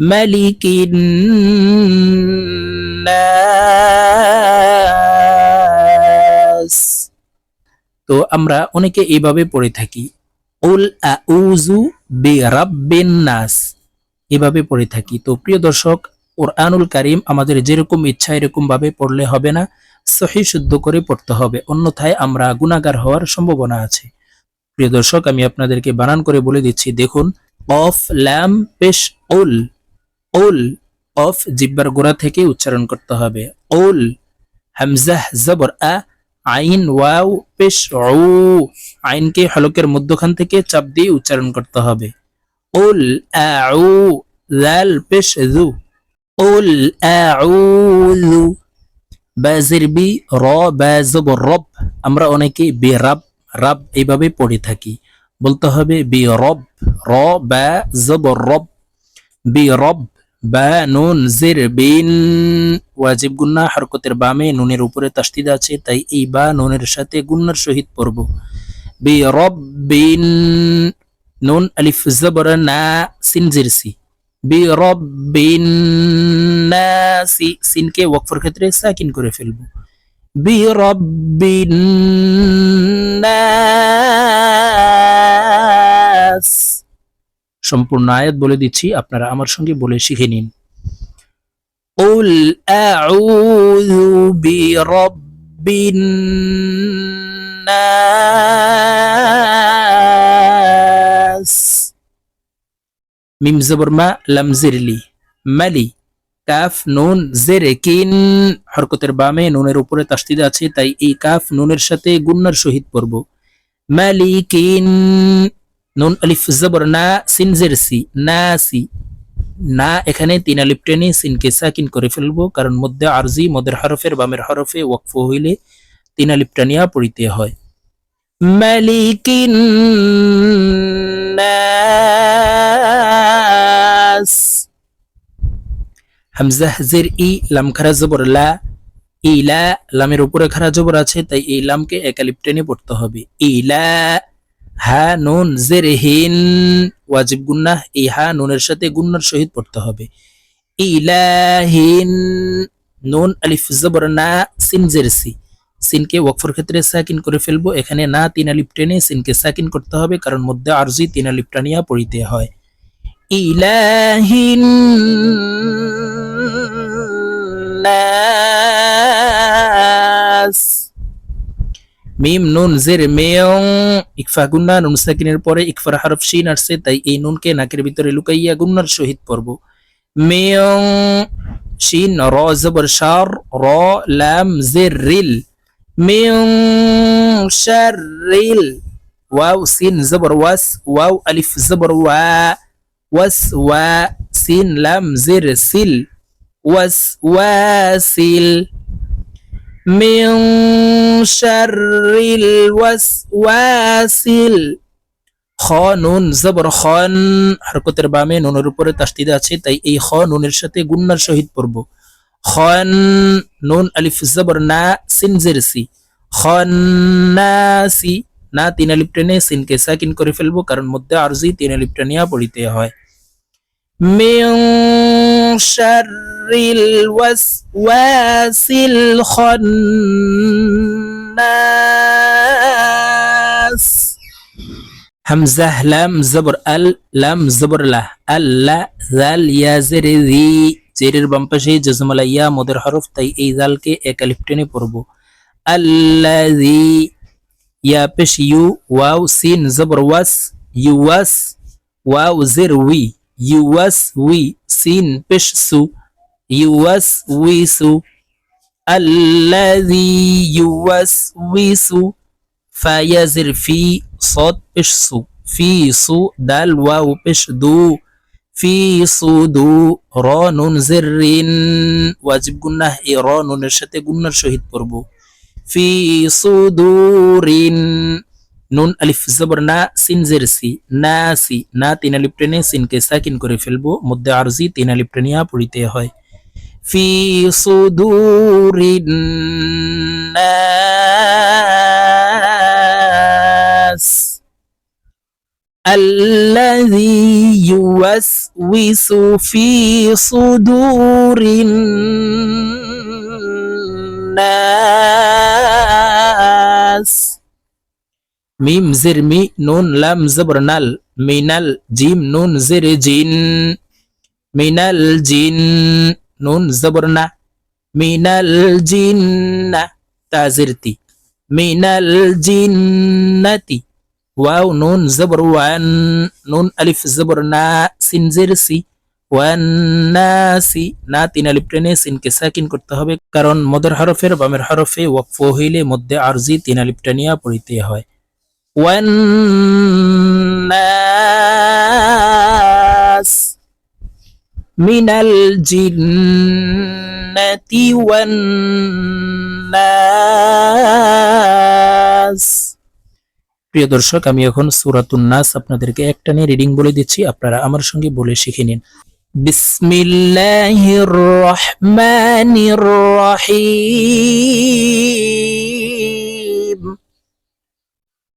ملك الناس তো আমরা অনেকে এইভাবে পড়ে থাকি উল আউজু বি রাব্বিন নাস এভাবে পড়ে থাকি তো প্রিয় দর্শক কোরআনুল কারিম আমাদের যেরকম ইচ্ছা এরকম ভাবে পড়লে হবে না সহি শুদ্ধ করে পড়তে হবে অন্যথায় আমরা গুণাগার হওয়ার সম্ভাবনা আছে প্রিয় দর্শক আমি আপনাদেরকে বানান করে বলে দিচ্ছি দেখুন অফ ল্যাম পেশ ওল ওল অফ জিব্বার গোড়া থেকে উচ্চারণ করতে হবে। ওল, হামজাহ, জবর, আ, আইন, ওয়াও, পেশ উ আইনকে হলকের মধ্যখান থেকে চাপ দিয়ে উচ্চারণ করতে হবে। ওল আউ লাল, পেশ, জু। ওল আউযু বাজির বি, র বাজব রব। আমরা অনেকে বি, রাব রাব এইভাবে পড়ে থাকি। বলতে হবে বি, রব, র, বা জব রব। বি, রব বা নুন জির বিন। ওয়াজিব গুন্না হরকতের বামে নুনের উপরে তাস্তিদ আছে, তাই এই বা নুনের সাথে গুন্নার সহিত পড়ব। বি রব বিন নুন, আলিফ, জবর, না, সিন জিরসি বি রব বিন নাসি সিনকে ওয়াকফের ক্ষেত্রে সাকিন করে ফেলব। বি রব বিন সম্পূর্ণ আয়াত বলে দিচ্ছি আপনারা আমার সঙ্গে বলে শিখে নিন قل أعوذ برب الناس মিম জবর মা লাম জিরলি মালি কাফ নুন জেরে কিন হরকতের বামে নুনের উপরে তাস্তিদ আছে তাই এই কাফ নুনের সাথে গুন্নার সহিত পড়ব মালিকিন নুন আলিফ জবর না সিন জেরসি নাসি না এখানে তিন আলিফ টেনে সিনকে সাকিন করে ফেলব কারণ মধ্যে আরজি মদের হরফের বামের হরফে ওয়াকফ হইলে তিন আলিফ টানিয়া পড়িতে হয় মালিকিন হামজা জের ই লাম খারা জবর লা ইলা লামের উপরে খারা জবর আছে তাই এই লামকে একালিপ টেনে পড়তে হবে ইলা হা নুন জের হিন ওয়াজিব গুন্নাহ এই হা নুনের সাথে গুন্নার সহিত পড়তে হবে। ইলাহিন। নুন, আলিফ, জবর, না, সিন জের সি সিনকে ওয়াকফর ক্ষেত্রে সাকিন করে ফেলব। এখানে না, তিন আলিপ টেনে সিনকে সাকিন করতে হবে, কারণ মধ্যে আরজি তিন আলিপ টানিয়া পড়িতে হয়। ইলাহিন। নাস। মিম, নুন, জের, মেয়ং। ইকফা গুন্না, নুন সাকিনের পরে ইকফার হরফ শিন আসছে তাই এই নুনকে নাকের ভিতরে লুকাইয়া গুন্নার সহিত পড়ব। মেয়ং শিন র, জবর শার র, লাম, জের, রিল। মেয়ং শার, রিল। ওয়াও, সিন, জবর, ওয়াস। ওয়াও, আলিফ, জবর, ওয়া। ওয়াস, ওয়া, সিন, লাম, জের, সিল। ওয়াস ওয়াসিল من شر الوسواس খ নুন জবর খন হরকতের বামে নুনের উপরে তাস্তিদ আছে তাই এই খ নুনের সাথে গুন্নার সহিত পড়ব খন নুন আলিফ জবর না সিন জেরসি খন্নাসি না তিন আলিফ টেনে সিনকে সাকিন করে ফেলবো কারণ মধ্যে আরজি তিন আলিফ টেনিয়া পড়িতে হয় من شر الوسواس الخناس همزة لام زبر ال لام زبر له আল্লাহ জাল ইয়া জের রি জেরের বাম পাশে জজমালা ইয়া মদের হরফ তাই এই জালকে এক আলিফ টেনে পড়ব আল্লাযী ইয়া পেশ ইউ ওয়াও সিন জবর ওয়াস ইউয়াস ওয়াও জের উই ইউয়াস উই সিন পেশ সু ইউয়াস উই সু আল্লাযী ইউয়াস উইসু ফায়াজির ফি সদ পেশ ফি সু দাল ওয়াও পেশ দু ফি সুদু রনুন জিররিন ওয়াজিব গুন্নাহ এই রনুনের সাথে গুন্নার শহীদ পড়ব ফি সুদুরিন নুন আলিফ জবর না সিন জের সি না সি না তিন আলিফ টেনে সিনকে সাকিন করে ফেলবো মধ্যে আরজি তিন আলিফ টেনিয়া পড়িতে হয় ফি সুদুরিন নাস الذي يوسوس في صدور الناس মিম জের মি নুন লাম জবর নাল মিনাল জিম নুন জের জিন মিনাল জিন নুন জবর না মিনাল জিন্না তাজিরতি মিনাল জিন্নাতি ওয়াও নুন জবর ওয়ান নুন আলিফ জবর না সিন জের সি ওয়ান নাসি না তিন আলিফ টেনে সিনকে সাকিন করতে হবে কারণ মদের হরফের বামের হরফে ওয়াকফ হইলে মধ্যে আরজি তিন আলিফ টানিয়া পড়িতে হয় والناس من الجنة والناس প্রিয় দর্শক আমি এখন সুরাতুন নাস আপনাদেরকে একটা নিয়ে রিডিং বলে দিচ্ছি আপনারা আমার সঙ্গে বলে শিখে নিন বিসমিল্লাহির রহমানির রহিম